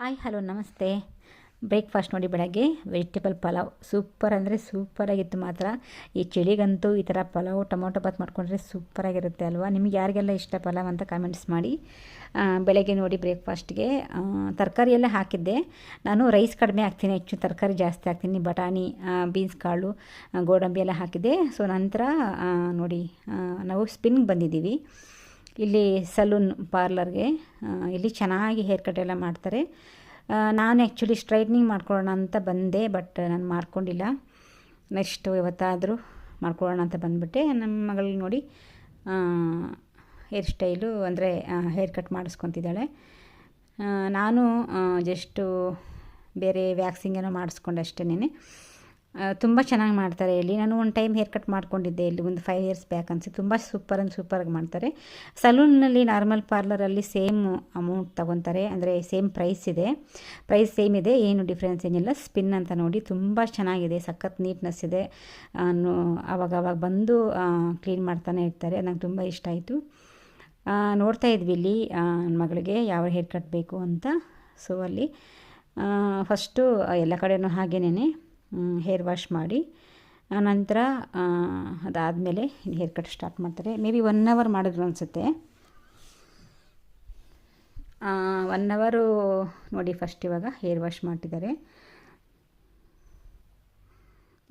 Hi, hello, ನಮಸ್ತೆ. Breakfast ನೋಡಿ ಬೆಳಗ್ಗೆ. ವೆಜಿಟೇಬಲ್ ಪಲಾವ್. ಸೂಪರ್ ಅಂದರೆ ಸೂಪರಾಗಿತ್ತು ಮಾತ್ರ. ಈ ಚಳಿಗಂತೂ ಈ ಥರ ಪಲಾವ್, ಟೊಮೊಟೊ ಬಾತ್ ಮಾಡ್ಕೊಂಡ್ರೆ ಸೂಪರಾಗಿರುತ್ತೆ ಅಲ್ವಾ? ನಿಮಗೆ ಯಾರಿಗೆಲ್ಲ ಇಷ್ಟ ಪಲಾವ್ ಅಂತ ಕಾಮೆಂಟ್ಸ್ ಮಾಡಿ. ಬೆಳಗ್ಗೆ ನೋಡಿ ಬ್ರೇಕ್ಫಾಸ್ಟ್ಗೆ. ತರಕಾರಿ ಎಲ್ಲ ಹಾಕಿದ್ದೆ. ನಾನು ರೈಸ್ ಕಡಿಮೆ ಹಾಕ್ತೀನಿ, ಹೆಚ್ಚು ತರಕಾರಿ ಜಾಸ್ತಿ ಹಾಕ್ತೀನಿ, ಬಟಾಣಿ ಬೀನ್ಸ್ ಕಾಳು ಗೋಡಂಬಿ ಎಲ್ಲ ಹಾಕಿದ್ದೆ. ಸೊ ನಂತರ ನೋಡಿ ನಾವು ಸ್ಪಿನ್ಗೆ ಬಂದಿದ್ದೀವಿ. ಇಲ್ಲಿ ಸಲೂನ್ ಪಾರ್ಲರ್ಗೆ ಇಲ್ಲಿ ಚೆನ್ನಾಗಿ ಹೇರ್ ಕಟ್ ಎಲ್ಲ ಮಾಡ್ತಾರೆ. ನಾನು ಆ್ಯಕ್ಚುಲಿ ಸ್ಟ್ರೈಟ್ನಿಂಗ್ ಮಾಡ್ಕೊಳ್ಳೋಣ ಅಂತ ಬಂದೆ ಬಟ್ ನಾನು ಮಾಡ್ಕೊಂಡಿಲ್ಲ. ನೆಕ್ಸ್ಟು ಇವತ್ತಾದರೂ ಮಾಡ್ಕೊಳ್ಳೋಣ ಅಂತ ಬಂದುಬಿಟ್ಟೆ. ನಮ್ಮ ಮಗಳಿಗೆ ನೋಡಿ ಹೇರ್ ಸ್ಟೈಲು ಅಂದರೆ ಹೇರ್ ಕಟ್ ಮಾಡಿಸ್ಕೊತಿದ್ದಾಳೆ. ನಾನು ಜಸ್ಟು ಬೇರೆ ವ್ಯಾಕ್ಸಿಂಗ್ ಏನೋ ಮಾಡಿಸ್ಕೊಂಡೆ ಅಷ್ಟೇನೆ. ತುಂಬ ಚೆನ್ನಾಗಿ ಮಾಡ್ತಾರೆ ಇಲ್ಲಿ. ನಾನು ಒಂದು ಟೈಮ್ ಹೇರ್ ಕಟ್ ಮಾಡ್ಕೊಂಡಿದ್ದೆ ಇಲ್ಲಿ, ಒಂದು ಫೈವ್ ಇಯರ್ಸ್ ಬ್ಯಾಕ್ ಅನಿಸಿ. ತುಂಬ ಸೂಪರ್ ಅಂಡ್ ಸೂಪರಾಗಿ ಮಾಡ್ತಾರೆ. ಸಲೂನ್ನಲ್ಲಿ ನಾರ್ಮಲ್ ಪಾರ್ಲರಲ್ಲಿ ಸೇಮ್ ಅಮೌಂಟ್ ತೊಗೊತಾರೆ. ಅಂದರೆ ಸೇಮ್ ಪ್ರೈಸ್ ಇದೆ. ಪ್ರೈಸ್ ಸೇಮ್ ಇದೆ, ಏನು ಡಿಫ್ರೆನ್ಸ್ ಏನಿಲ್ಲ. ಸ್ಪಿನ್ ಅಂತ ನೋಡಿ ತುಂಬ ಚೆನ್ನಾಗಿದೆ. ಸಖತ್ ನೀಟ್ನೆಸ್ ಇದೆ. ಅವಾಗ ನೋ- ಆವಾಗ ಆವಾಗ ಬಂದು ಕ್ಲೀನ್ ಮಾಡ್ತಾನೆ ಇರ್ತಾರೆ. ನಂಗೆ ತುಂಬ ಇಷ್ಟ ಆಯಿತು. ನೋಡ್ತಾ ಇದ್ವಿ ಇಲ್ಲಿ ನನ್ನ ಮಗಳಿಗೆ ಯಾವ ಹೇರ್ ಕಟ್ ಬೇಕು ಅಂತ. ಸೊ ಅಲ್ಲಿ ಫಸ್ಟು ಎಲ್ಲ ಕಡೆಯೂ ಹಾಗೇನೆ ಹೇರ್ ವಾಶ್ ಮಾಡಿ. ಆನಂತರ ನಂತರ ಅದಾದಮೇಲೆ ಹೇರ್ ಕಟ್ ಸ್ಟಾರ್ಟ್ ಮಾಡ್ತಾರೆ. ಮೇ ಬಿ ಒನ್ ಅವರ್ ಮಾಡಿದ್ರು ಅನಿಸುತ್ತೆ. ಒನ್ ಅವರು ನೋಡಿ ಫಸ್ಟ್ ಇವಾಗ ಹೇರ್ ವಾಶ್ ಮಾಡ್ತಿದ್ದಾರೆ.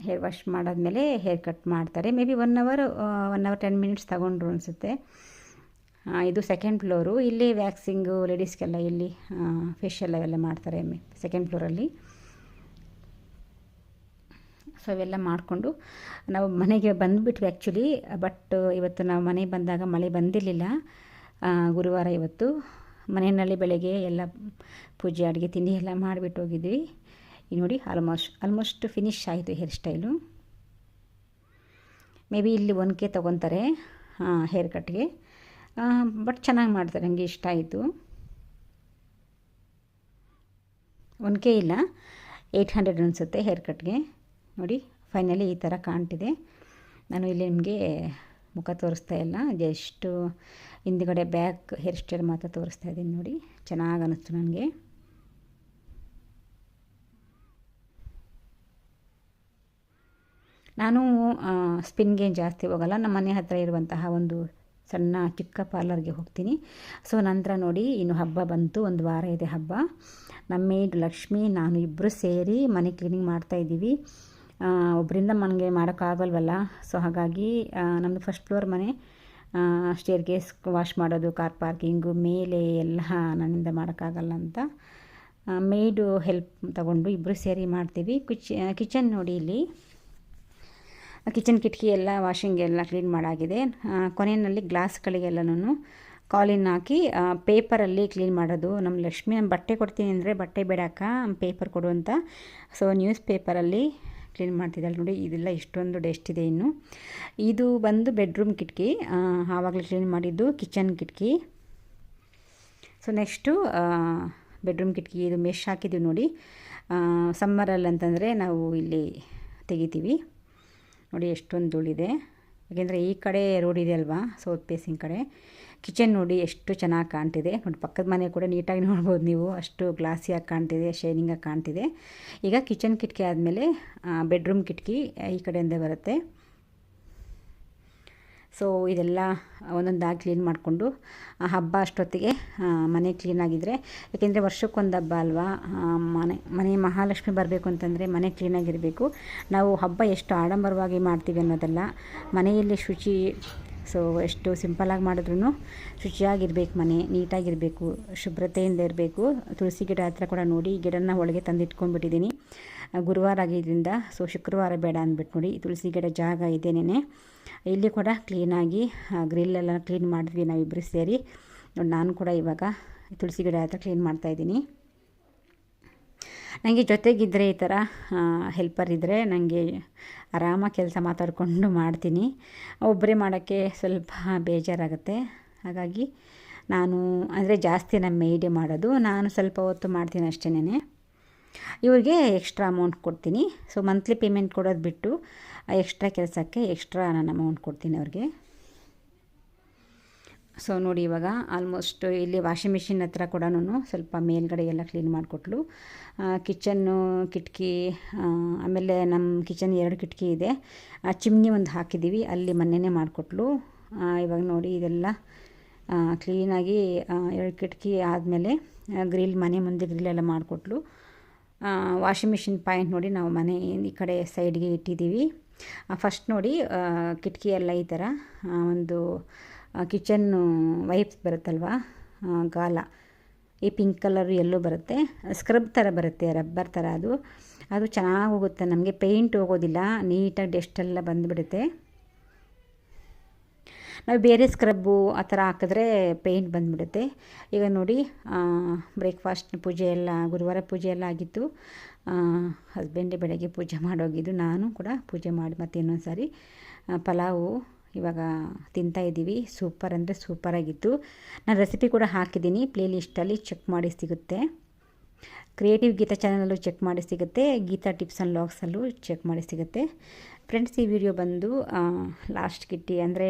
ಹೇರ್ ವಾಶ್ ಮಾಡಾದಮೇಲೆ ಹೇರ್ ಕಟ್ ಮಾಡ್ತಾರೆ. Maybe one hour one hour ten minutes ತಗೊಂಡ್ರು ಅನಿಸುತ್ತೆ. ಇದು ಸೆಕೆಂಡ್ ಫ್ಲೋರು ಇಲ್ಲಿ ವ್ಯಾಕ್ಸಿಂಗು ಲೇಡೀಸ್ಗೆಲ್ಲ ಇಲ್ಲಿ ಫೇಶಿಯಲ್ ಅವೆಲ್ಲ ಮಾಡ್ತಾರೆ ಸೆಕೆಂಡ್ ಫ್ಲೋರಲ್ಲಿ ಸೊ ಇವೆಲ್ಲ ಮಾಡಿಕೊಂಡು ನಾವು ಮನೆಗೆ ಬಂದುಬಿಟ್ವಿ ಆ್ಯಕ್ಚುಲಿ ಬಟ್ ಇವತ್ತು ನಾವು ಮನೆಗೆ ಬಂದಾಗ ಮಳೆ ಬಂದಿರಲಿಲ್ಲ. ಗುರುವಾರ ಇವತ್ತು ಮನೆಯಲ್ಲಿ ಬೆಳಗ್ಗೆ ಎಲ್ಲ ಪೂಜೆ, ಅಡುಗೆ, ತಿಂಡಿ ಎಲ್ಲ ಮಾಡಿಬಿಟ್ಟು ಹೋಗಿದ್ವಿ. ಈಗ ನೋಡಿ ಆಲ್ಮೋಸ್ಟ್ ಆಲ್ಮೋಸ್ಟ್ ಫಿನಿಶ್ ಆಯಿತು ಹೇರ್ ಸ್ಟೈಲು ಮೇ ಬಿ ಇಲ್ಲಿ ಒನ್ ಕೆ ತೊಗೊತಾರೆ ಹೇರ್ ಕಟ್ಗೆ ಬಟ್ ಚೆನ್ನಾಗಿ ಮಾಡ್ತಾರೆ ನನಗೆ ಇಷ್ಟ ಆಯಿತು. ಒನ್ ಕೆ ಇಲ್ಲ ಏಯ್ಟ್ ಹಂಡ್ರೆಡ್ ಅನಿಸುತ್ತೆ ಹೇರ್ ಕಟ್ಗೆ ನೋಡಿ ಫೈನಲಿ ಈ ಥರ ಕಾಣ್ತಿದೆ. ನಾನು ಇಲ್ಲಿ ನಿಮಗೆ ಮುಖ ತೋರಿಸ್ತಾ ಇಲ್ಲ. ಜಸ್ಟು ಹಿಂದ್ಗಡೆ ಬ್ಯಾಕ್ ಹೇರ್ ಸ್ಟೈಲ್ ಮಾತ್ರ ತೋರಿಸ್ತಾ ಇದ್ದೀನಿ ನೋಡಿ. ಚೆನ್ನಾಗಿ ಅನ್ನಿಸ್ತು ನನಗೆ. ನಾನು ಸ್ಪಿನ್ಗೆ ಜಾಸ್ತಿ ಹೋಗಲ್ಲ. ನಮ್ಮ ಮನೆ ಹತ್ತಿರ ಇರುವಂತಹ ಒಂದು ಸಣ್ಣ ಚಿಕ್ಕ ಪಾರ್ಲರ್ಗೆ ಹೋಗ್ತೀನಿ. ಸೊ, ನಂತರ ನೋಡಿ, ಇನ್ನು ಹಬ್ಬ ಬಂತು. ಒಂದು ವಾರ ಇದೆ ಹಬ್ಬ. ನಮ್ಮ ಮೇಡ್ ಲಕ್ಷ್ಮಿ, ನಾನು ಇಬ್ಬರು ಸೇರಿ ಮನೆ ಕ್ಲೀನಿಂಗ್ ಮಾಡ್ತಾ ಇದ್ದೀವಿ. ಒಬ್ಬರಿಂದ ನನಗೆ ಮಾಡೋಕ್ಕಾಗಲ್ವಲ್ಲ ಸೊ ಹಾಗಾಗಿ ನಮ್ಮದು ಫಸ್ಟ್ ಫ್ಲೋರ್ ಮನೆ. ಸ್ಟೇರ್ ಗೇಸ್ ವಾಶ್ ಮಾಡೋದು ಕಾರ್ ಪಾರ್ಕಿಂಗು ಮೇಲೆ ಎಲ್ಲ ನನ್ನಿಂದ ಮಾಡೋಕ್ಕಾಗಲ್ಲ ಅಂತ. ಮೇಡು ಹೆಲ್ಪ್ ತಗೊಂಡು ಇಬ್ಬರು ಸೇರಿ ಮಾಡ್ತೀವಿ. ಕಿಚ್ ಕಿಚನ್ ನೋಡಿ ಇಲ್ಲಿ. ಕಿಚನ್ ಕಿಟಕಿ ಎಲ್ಲ ವಾಷಿಂಗ್ ಎಲ್ಲ ಕ್ಲೀನ್ ಮಾಡಾಗಿದೆ. ಕೊನೆಯಲ್ಲಿ ಗ್ಲಾಸ್ಗಳಿಗೆಲ್ಲನೂ ಕಾಲಿನ್ ಹಾಕಿ ಪೇಪರಲ್ಲಿ ಕ್ಲೀನ್ ಮಾಡೋದು. ನಮ್ಮ ಲಕ್ಷ್ಮಿ ಬಟ್ಟೆ ಕೊಡ್ತೀನಿ ಅಂದರೆ ಬಟ್ಟೆ ಬೇಡಕ್ಕ ಪೇಪರ್ ಕೊಡು ಅಂತ. ಸೊ ನ್ಯೂಸ್ ಪೇಪರಲ್ಲಿ ಕ್ಲೀನ್ ಮಾಡ್ತಿದ್ದಾಳೆ ನೋಡಿ, ಇದೆಲ್ಲ ಇಷ್ಟೊಂದು ಡೆಸ್ಟ್ ಇದೆ ಇನ್ನು. ಇದು ಬಂದು ಬೆಡ್ರೂಮ್ ಕಿಟಕಿ ಆವಾಗಲೇ ಕ್ಲೀನ್ ಮಾಡಿದ್ದು ಕಿಚನ್ ಕಿಟಕಿ. ಸೊ ನೆಕ್ಸ್ಟು ಬೆಡ್ರೂಮ್ ಕಿಟಕಿ, ಇದು ಮೆಶ್ ಹಾಕಿದ್ದೀವಿ ನೋಡಿ. ಸಮ್ಮರಲ್ಲಿ ಅಂತಂದರೆ ನಾವು ಇಲ್ಲಿ ತೆಗಿತೀವಿ. ನೋಡಿ, ಎಷ್ಟೊಂದು ಧೂಳಿದೆ. ಯಾಕೆಂದರೆ ಈ ಕಡೆ ರೋಡ್ ಇದೆ ಅಲ್ವಾ? ಸೌತ್ ಫೇಸಿಂಗ್ ಕಡೆ. ಕಿಚನ್ ನೋಡಿ ಎಷ್ಟು ಚೆನ್ನಾಗಿ ಕಾಣ್ತಿದೆ. ನೋಡಿ, ಪಕ್ಕದ ಮನೆ ಕೂಡ ನೀಟಾಗಿ ನೋಡ್ಬೋದು ನೀವು. ಅಷ್ಟು ಗ್ಲಾಸಿಯಾಗಿ ಕಾಣ್ತಿದೆ ಶೈನಿಂಗಾಗಿ ಕಾಣ್ತಿದೆ. ಈಗ ಕಿಚನ್ ಕಿಟಕಿ ಆದಮೇಲೆ ಬೆಡ್ರೂಮ್ ಕಿಟಕಿ ಈ ಕಡೆಯಿಂದ ಬರುತ್ತೆ. ಸೊ, ಇದೆಲ್ಲ ಒಂದೊಂದಾಗಿ ಕ್ಲೀನ್ ಮಾಡಿಕೊಂಡು ಹಬ್ಬ ಅಷ್ಟೊತ್ತಿಗೆ ಮನೆ ಕ್ಲೀನಾಗಿದ್ದರೆ ಯಾಕೆಂದರೆ ವರ್ಷಕ್ಕೊಂದು ಹಬ್ಬ ಅಲ್ವಾ? ಮನೆ ಮನೆ ಮಹಾಲಕ್ಷ್ಮಿ ಬರಬೇಕು ಅಂತಂದರೆ ಮನೆ ಕ್ಲೀನಾಗಿರಬೇಕು ನಾವು ಹಬ್ಬ ಎಷ್ಟು ಆಡಂಬರವಾಗಿ ಮಾಡ್ತೀವಿ ಅನ್ನೋದಲ್ಲ ಮನೆಯಲ್ಲಿ ಶುಚಿ, ಸೊ, ಎಷ್ಟು ಸಿಂಪಲಾಗಿ ಮಾಡಿದ್ರೂ ಶುಚಿಯಾಗಿರ್ಬೇಕು ಮನೆ, ನೀಟಾಗಿರಬೇಕು, ಶುಭ್ರತೆಯಿಂದ ಇರಬೇಕು. ತುಳಸಿ ಗಿಡ ಹತ್ರ ಕೂಡ ನೋಡಿ ಈ ಗಿಡನ ಒಳಗೆ ತಂದಿಟ್ಕೊಂಡ್ಬಿಟ್ಟಿದ್ದೀನಿ. ಗುರುವಾರ ಆಗಿದ್ದರಿಂದ ಸೊ, ಶುಕ್ರವಾರ ಬೇಡ ಅಂದ್ಬಿಟ್ಟು ನೋಡಿ ತುಳಸಿ ಗಿಡ ಜಾಗ ಇದೇನೆ ಇಲ್ಲಿ ಕೂಡ ಕ್ಲೀನಾಗಿ ಗ್ರಿಲ್ಲೆಲ್ಲ ಕ್ಲೀನ್ ಮಾಡಿದ್ವಿ ನಾವಿಬ್ಬರು ಸೇರಿ. ನೋಡಿ ನಾನು ಕೂಡ ಇವಾಗ ತುಳಸಿ ಗಿಡ ಹತ್ರ ಕ್ಲೀನ್ ಮಾಡ್ತಾಯಿದ್ದೀನಿ ನನಗೆ ಜೊತೆಗಿದ್ದರೆ ಈ ಥರ ಹೆಲ್ಪರ್ ಇದ್ದರೆ ನನಗೆ ಆರಾಮಾಗಿ ಕೆಲಸ ಮಾತಾಡಿಕೊಂಡು ಮಾಡ್ತೀನಿ. ಒಬ್ಬರೇ ಮಾಡೋಕ್ಕೆ ಸ್ವಲ್ಪ ಬೇಜಾರಾಗುತ್ತೆ. ಹಾಗಾಗಿ ನಾನು, ಅಂದರೆ ಜಾಸ್ತಿ ನಮ್ಮ ಮೇಯ್ಡೇ ಮಾಡೋದು, ನಾನು ಸ್ವಲ್ಪ ಹೊತ್ತು ಮಾಡ್ತೀನಿ ಅಷ್ಟೇನೆ ಇವ್ರಿಗೆ ಎಕ್ಸ್ಟ್ರಾ ಅಮೌಂಟ್ ಕೊಡ್ತೀನಿ. ಸೊ ಮಂತ್ಲಿ ಪೇಮೆಂಟ್ ಕೊಡೋದು ಬಿಟ್ಟು ಎಕ್ಸ್ಟ್ರಾ ಕೆಲಸಕ್ಕೆ ಎಕ್ಸ್ಟ್ರಾ ನಾನು ಅಮೌಂಟ್ ಕೊಡ್ತೀನಿ ಅವ್ರಿಗೆ. ಸೊ ನೋಡಿ ಇವಾಗ ಆಲ್ಮೋಸ್ಟ್ ಇಲ್ಲಿ ವಾಷಿಂಗ್ ಮಿಷಿನ್ ಹತ್ರ ಕೂಡ ಸ್ವಲ್ಪ ಮೇಲ್ಗಡೆ ಎಲ್ಲ ಕ್ಲೀನ್ ಮಾಡಿಕೊಟ್ಲು. ಕಿಚನ್ನು ಕಿಟಕಿ ಆಮೇಲೆ ನಮ್ಮ ಕಿಚನ್ ಎರಡು ಕಿಟಕಿ ಇದೆ. ಆ, ಚಿಮ್ನಿ ಒಂದು ಹಾಕಿದ್ದೀವಿ, ಅಲ್ಲಿ ಮೊನ್ನೆನೇ ಮಾಡಿಕೊಟ್ಲು. ಇವಾಗ ನೋಡಿ ಇದೆಲ್ಲ ಕ್ಲೀನಾಗಿ ಎರಡು ಕಿಟಕಿ ಆದಮೇಲೆ ಗ್ರಿಲ್ ಮನೆ ಮುಂದೆ ಗ್ರಿಲ್ ಎಲ್ಲ ಮಾಡಿಕೊಟ್ಲು. ವಾಷಿಂಗ್ ಮಿಷಿನ್ ಪಾಯಿಂಟ್ ನೋಡಿ ನಾವು ಮನೆ ಈ ಕಡೆ ಸೈಡ್ಗೆ ಇಟ್ಟಿದ್ದೀವಿ. ಫಸ್ಟ್ ನೋಡಿ ಕಿಟಕಿ ಎಲ್ಲ ಈ ಥರ ಒಂದು ಕಿಚನ್ನು ವೈಪ್ಸ್ ಬರುತ್ತಲ್ವ ಗಾಲ. ಈ ಪಿಂಕ್ ಕಲರು ಎಲ್ಲೋ ಬರುತ್ತೆ. ಸ್ಕ್ರಬ್ ಥರ ಬರುತ್ತೆ ರಬ್ಬರ್ ಥರ ಅದು. ಅದು ಚೆನ್ನಾಗಿ ಹೋಗುತ್ತೆ. ನಮಗೆ ಪೇಂಟ್ ಹೋಗೋದಿಲ್ಲ. ನೀಟಾಗಿ ಡಸ್ಟೆಲ್ಲ ಬಂದುಬಿಡುತ್ತೆ. ನಾವು ಬೇರೆ ಸ್ಕ್ರಬ್ಬು ಆ ಥರ ಹಾಕಿದ್ರೆ ಪೇಂಟ್ ಬಂದ್ಬಿಡುತ್ತೆ. ಈಗ ನೋಡಿ ಬ್ರೇಕ್ಫಾಸ್ಟ್ ಪೂಜೆ ಎಲ್ಲ, ಗುರುವಾರ ಪೂಜೆ ಎಲ್ಲ ಆಗಿತ್ತು. ಹಸ್ಬೆಂಡೇ ಬೆಳಗ್ಗೆ ಪೂಜೆ ಮಾಡೋಗಿದ್ದು ನಾನು ಕೂಡ ಪೂಜೆ ಮಾಡಿ ಮತ್ತೆ ಇನ್ನೊಂದು ಸಾರಿ ಪಲಾವು ಇವಾಗ ತಿಂತಾಯಿದ್ದೀವಿ ಸೂಪರ್ ಅಂದರೆ ಸೂಪರಾಗಿತ್ತು ನಾನು ರೆಸಿಪಿ ಕೂಡ ಹಾಕಿದ್ದೀನಿ. ಪ್ಲೇ ಲಿಸ್ಟಲ್ಲಿ ಚೆಕ್ ಮಾಡಿ ಸಿಗುತ್ತೆ. ಕ್ರಿಯೇಟಿವ್ ಗೀತಾ ಚಾನಲಲ್ಲೂ ಚೆಕ್ ಮಾಡಿ ಸಿಗುತ್ತೆ. ಗೀತಾ ಟಿಪ್ಸ್ ಆ್ಯಂಡ್ ಲಾಗ್ಸಲ್ಲೂ ಚೆಕ್ ಮಾಡಿ ಸಿಗುತ್ತೆ. ಫ್ರೆಂಡ್ಸ್ ಈ ವಿಡಿಯೋ ಬಂದು ಲಾಸ್ಟ್ ಕಿಟ್ಟಿ ಅಂದರೆ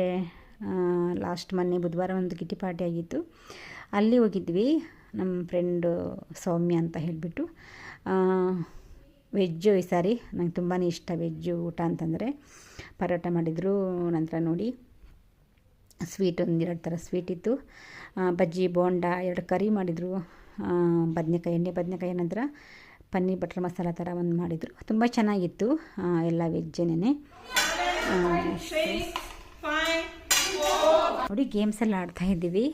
ಲಾಸ್ಟ್ ಮೊನ್ನೆ ಬುಧವಾರ ಒಂದು ಕಿಟ್ಟಿ ಪಾರ್ಟಿ ಆಗಿತ್ತು. ಅಲ್ಲಿ ಹೋಗಿದ್ವಿ ನಮ್ಮ ಫ್ರೆಂಡು ಸೌಮ್ಯ ಅಂತ ಹೇಳಿಬಿಟ್ಟು. ವೆಜ್ಜು ಈ ಸಾರಿ ನಂಗೆ ತುಂಬಾ ಇಷ್ಟ ವೆಜ್ಜು ಊಟ ಅಂತಂದರೆ. ಪರೋಟ ಮಾಡಿದರು, ನಂತರ ನೋಡಿ ಸ್ವೀಟ್ ಒಂದು ಎರಡು ಥರ ಸ್ವೀಟ್ ಇತ್ತು. ಬಜ್ಜಿ, ಬೋಂಡ ಎರಡು ಕರಿ ಮಾಡಿದರು. ಬದನೆಕಾಯಿ, ಎಣ್ಣೆ ಬದನೆಕಾಯಿ ನಂತರ ಪನ್ನೀರ್ ಬಟರ್ ಮಸಾಲ ಥರ ಒಂದು ಮಾಡಿದರು. ತುಂಬ ಚೆನ್ನಾಗಿತ್ತು ಎಲ್ಲ ವೆಜ್ಜೇನೆ ನೋಡಿ ಗೇಮ್ಸ್ ಎಲ್ಲ ಆಡ್ತಾ ಇದ್ದೀವಿ.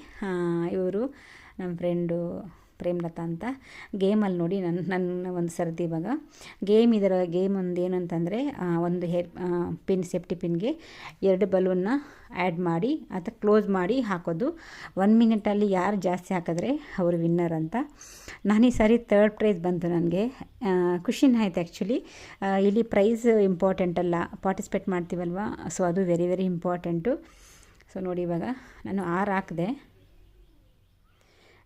ಇವರು ನಮ್ಮ ಫ್ರೆಂಡು ಪ್ರೇಮ್ಲತಾ ಅಂತ. ಗೇಮಲ್ಲಿ ನೋಡಿ ನನ್ನ ನನ್ನ ಒಂದು ಸರ್ದಿ ಇವಾಗ. ಗೇಮ್ ಇದರ ಗೇಮ್ ಒಂದು ಏನು ಅಂತಂದರೆ ಒಂದು ಹೇರ್ ಪಿನ್ ಸೇಫ್ಟಿ ಪಿನ್ಗೆ ಎರಡು ಬಲೂನ್ನ ಆ್ಯಡ್ ಮಾಡಿ ಅಥವಾ ಕ್ಲೋಸ್ ಮಾಡಿ ಹಾಕೋದು. ಒನ್ ಮಿನಿಟಲ್ಲಿ ಯಾರು ಜಾಸ್ತಿ ಹಾಕಿದ್ರೆ ಅವರು ವಿನ್ನರ್ ಅಂತ. ನಾನು ಈ ಸಾರಿ ತರ್ಡ್ ಪ್ರೈಸ್ ಬಂತು ನನಗೆ. ಖುಷಿನ ಆಯ್ತು ಆ್ಯಕ್ಚುಲಿ ಇಲ್ಲಿ ಪ್ರೈಸ್ ಇಂಪಾರ್ಟೆಂಟ್ ಅಲ್ಲ. ಪಾರ್ಟಿಸಿಪೇಟ್ ಮಾಡ್ತೀವಲ್ವ? ಸೊ ಅದು ವೆರಿ ವೆರಿ ಇಂಪಾರ್ಟೆಂಟು ಸೊ ನೋಡಿ ಇವಾಗ ನಾನು ಆರು ಹಾಕಿದೆ.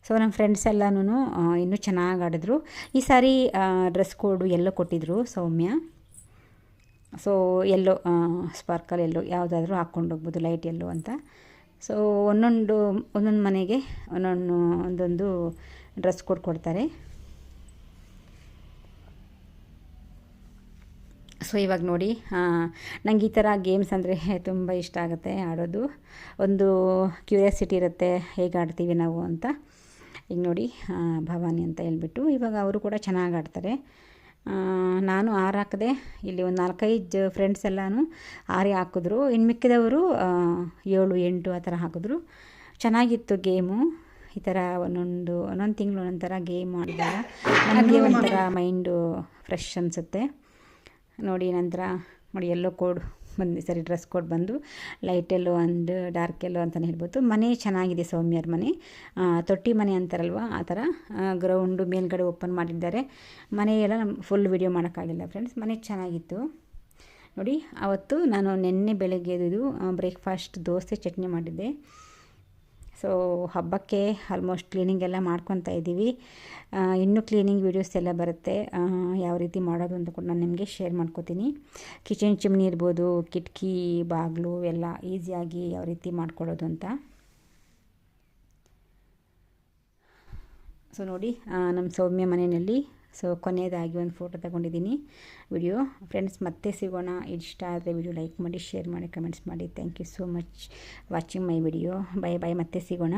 ಸೊ ನಮ್ಮ ಫ್ರೆಂಡ್ಸ್ ಎಲ್ಲನೂ ಇನ್ನೂ ಚೆನ್ನಾಗಿ ಆಡಿದ್ರು. ಈ ಸಾರಿ ಡ್ರೆಸ್ ಕೋಡು ಎಲ್ಲೋ ಕೊಟ್ಟಿದ್ದರು ಸೌಮ್ಯ. ಸೊ ಎಲ್ಲೋ ಸ್ಪಾರ್ಕಲ್ ಎಲ್ಲೋ ಯಾವುದಾದ್ರೂ ಹಾಕ್ಕೊಂಡು ಹೋಗ್ಬೋದು ಲೈಟ್ ಎಲ್ಲೋ ಅಂತ. ಸೊ ಒಂದೊಂದು ಒಂದೊಂದು ಮನೆಗೆ ಒಂದೊಂದು ಒಂದೊಂದು ಡ್ರೆಸ್ ಕೋಡ್ ಕೊಡ್ತಾರೆ. ಸೊ ಇವಾಗ ನೋಡಿ ನಂಗೆ ಈ ಥರ ಗೇಮ್ಸ್ ಅಂದರೆ ತುಂಬ ಇಷ್ಟ ಆಗುತ್ತೆ ಆಡೋದು. ಒಂದು ಕ್ಯೂರಿಯಾಸಿಟಿ ಇರುತ್ತೆ ಹೇಗೆ ಆಡ್ತೀವಿ ನಾವು ಅಂತ. ಈಗ ನೋಡಿ ಭವಾನಿ ಅಂತ ಹೇಳ್ಬಿಟ್ಟು ಇವಾಗ ಅವರು ಕೂಡ ಚೆನ್ನಾಗಿ ಆಡ್ತಾರೆ. ನಾನು ಆರು ಹಾಕಿದೆ ಇಲ್ಲಿ ಒಂದು ನಾಲ್ಕೈದು ಫ್ರೆಂಡ್ಸ್ ಎಲ್ಲನೂ ಆರೇ ಹಾಕಿದ್ರು. ಇನ್ನು ಮಿಕ್ಕಿದವರು ಏಳು ಎಂಟು ಆ ಥರ ಹಾಕಿದ್ರು. ಚೆನ್ನಾಗಿತ್ತು ಗೇಮು. ಈ ಥರ ಒಂದೊಂದು ಒಂದೊಂದು ತಿಂಗಳು ಒಂದೊಂದು ಥರ ಗೇಮ್ ಆಡಿದಾಗ ನನಗೆ ಒಂಥರ ಮೈಂಡು ಫ್ರೆಶ್ ಅನಿಸುತ್ತೆ. ನೋಡಿ ನಂತರ ನೋಡಿ ಎಲ್ಲೋ ಕೋಡ್ ಬಂದು ಸರಿ ಡ್ರೆಸ್ ಕೋಡ್ ಬಂದು light yellow and dark yellow ಅಂತಲೇ ಹೇಳ್ಬೋದು. ಮನೆ ಚೆನ್ನಾಗಿದೆ ಸೌಮ್ಯರ ಮನೆ. ತೊಟ್ಟಿ ಮನೆ ಅಂತಾರಲ್ವ? ಆ ಥರ ಗ್ರೌಂಡು ಮೇಲ್ಗಡೆ ಓಪನ್ ಮಾಡಿದ್ದಾರೆ. ಮನೆಯೆಲ್ಲ ನಮ್ಮ ಫುಲ್ ವಿಡಿಯೋ ಮಾಡೋಕ್ಕಾಗಿಲ್ಲ ಫ್ರೆಂಡ್ಸ್ ಮನೆ ಚೆನ್ನಾಗಿತ್ತು. ನೋಡಿ ಆವತ್ತು ನಾನು ನಿನ್ನೆ ಬೆಳಗ್ಗೆ ಇದು ಬ್ರೇಕ್ಫಾಸ್ಟ್ ದೋಸೆ ಚಟ್ನಿ ಮಾಡಿದ್ದೆ. ಸೊ ಹಬ್ಬಕ್ಕೆ ಆಲ್ಮೋಸ್ಟ್ ಕ್ಲೀನಿಂಗ್ ಎಲ್ಲ ಮಾಡ್ಕೊತಾ ಇದ್ದೀವಿ. ಇನ್ನೂ ಕ್ಲೀನಿಂಗ್ ವೀಡಿಯೋಸ್ ಎಲ್ಲ ಬರುತ್ತೆ. ಯಾವ ರೀತಿ ಮಾಡೋದು ಅಂತ ಕೂಡ ನಾನು ನಿಮಗೆ ಶೇರ್ ಮಾಡ್ಕೋತೀನಿ. ಕಿಚನ್ ಚಿಮ್ನಿ ಇರ್ಬೋದು, ಕಿಟಕಿ, ಬಾಗಿಲು ಎಲ್ಲ ಈಸಿಯಾಗಿ ಯಾವ ರೀತಿ ಮಾಡ್ಕೊಳ್ಳೋದು ಅಂತ. ಸೊ ನೋಡಿ ನಮ್ಮ ಸೌಮ್ಯ ಮನೆಯಲ್ಲಿ ಸೊ ಕೊನೆಯದಾಗಿ ಒಂದು ಫೋಟೋ ತಗೊಂಡಿದ್ದೀನಿ. ವಿಡಿಯೋ ಫ್ರೆಂಡ್ಸ್, ಮತ್ತೆ ಸಿಗೋಣ. ಇಷ್ಟ ಆದರೆ ವಿಡಿಯೋ ಲೈಕ್ ಮಾಡಿ ಶೇರ್ ಮಾಡಿ ಕಮೆಂಟ್ಸ್ ಮಾಡಿ. Thank you so much watching my video bye bye ಮತ್ತೆ ಸಿಗೋಣ.